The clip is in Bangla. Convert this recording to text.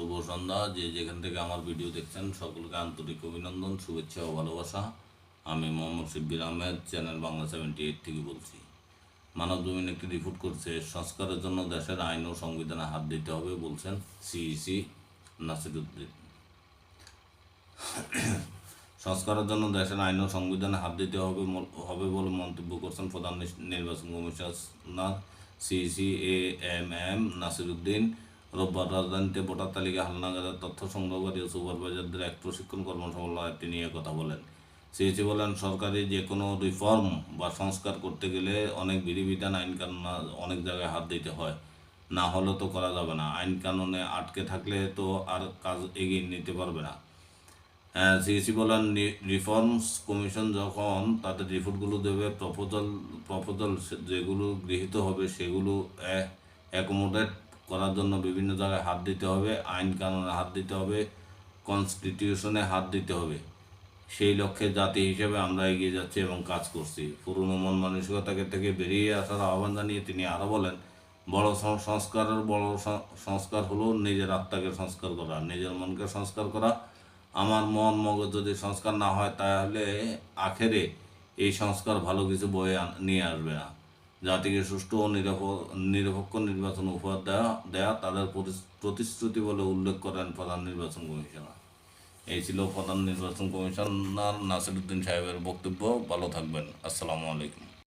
শুভ সন্ধ্যা। যে যেখান থেকে আমার ভিডিও দেখছেন, সকলকে আন্তরিক অভিনন্দন, শুভেচ্ছা ও ভালোবাসা। আমি Mohammad Shibbir Ahmed, channel Bangla seventy eight থেকে বলছি। মানব জমিন একটি রিপোর্ট করছে, সংস্কারের জন্য দেশের আইন ও সংবিধানে হাত দিতে হবে বলছেন সিইসি নাসিরুদ্দিন। সংস্কারের জন্য দেশের আইন ও সংবিধানে হাত দিতে হবে হবে বলে মন্তব্য করছেন প্রধান নির্বাচন commissioner CEC A M M Nasiruddin. রোববার রাজধানীতে ভোটার তালিকা হালনাগাদের তথ্য সংগ্রহকারী ও সুপারভাইজারদের এক প্রশিক্ষণ কর্মশালা একটি নিয়ে কথা বলেন। সিএসি বলেন, সরকারি যে কোনো রিফর্ম বা সংস্কার করতে গেলে অনেক বিধিবিধান আইন কানুন অনেক জায়গায় হাত দিতে হয়। না হলে তো করা যাবে না। আইন কানুনে আটকে থাকলে তো আর কাজ এগিয়ে নিতে পারবে না। সিএসি বলেন রিফর্মস কমিশন যখন তাদের রিপোর্টগুলো দেবে, প্রপোজাল প্রপোজাল যেগুলো গৃহীত হবে সেগুলো অ্যাকোমোডেট করার জন্য বিভিন্ন জায়গায় হাত দিতে হবে, আইন কানুনে হাত দিতে হবে কনস্টিটিউশনে হাত দিতে হবে। সেই লক্ষ্যে জাতি হিসেবে আমরা এগিয়ে যাচ্ছি এবং কাজ করছি। পুরনো মন মানসিকতাকে থেকে বেরিয়ে আসার আহ্বান জানিয়ে তিনি আরও বলেন, বড় সংস্কারের বড় সংস্কার হলো নিজের আত্মাকে সংস্কার করা, নিজের মনকে সংস্কার করা। আমার মন মগজ যদি সংস্কার না হয়, তাহলে আখেরে এই সংস্কার ভালো কিছু বয়ে নিয়ে আসবে না। জাতিকে সুষ্ঠু ও নিরপ- নিরপেক্ষ নির্বাচন উপহার দেওয়া দেয়া তাদের প্রতিশ্রুতি বলে উল্লেখ করেন প্রধান নির্বাচন কমিশনার। এই ছিল প্রধান নির্বাচন কমিশনার নাসিরুদ্দিন সাহেবের বক্তব্য। ভালো থাকবেন। আসসালামু আলাইকুম।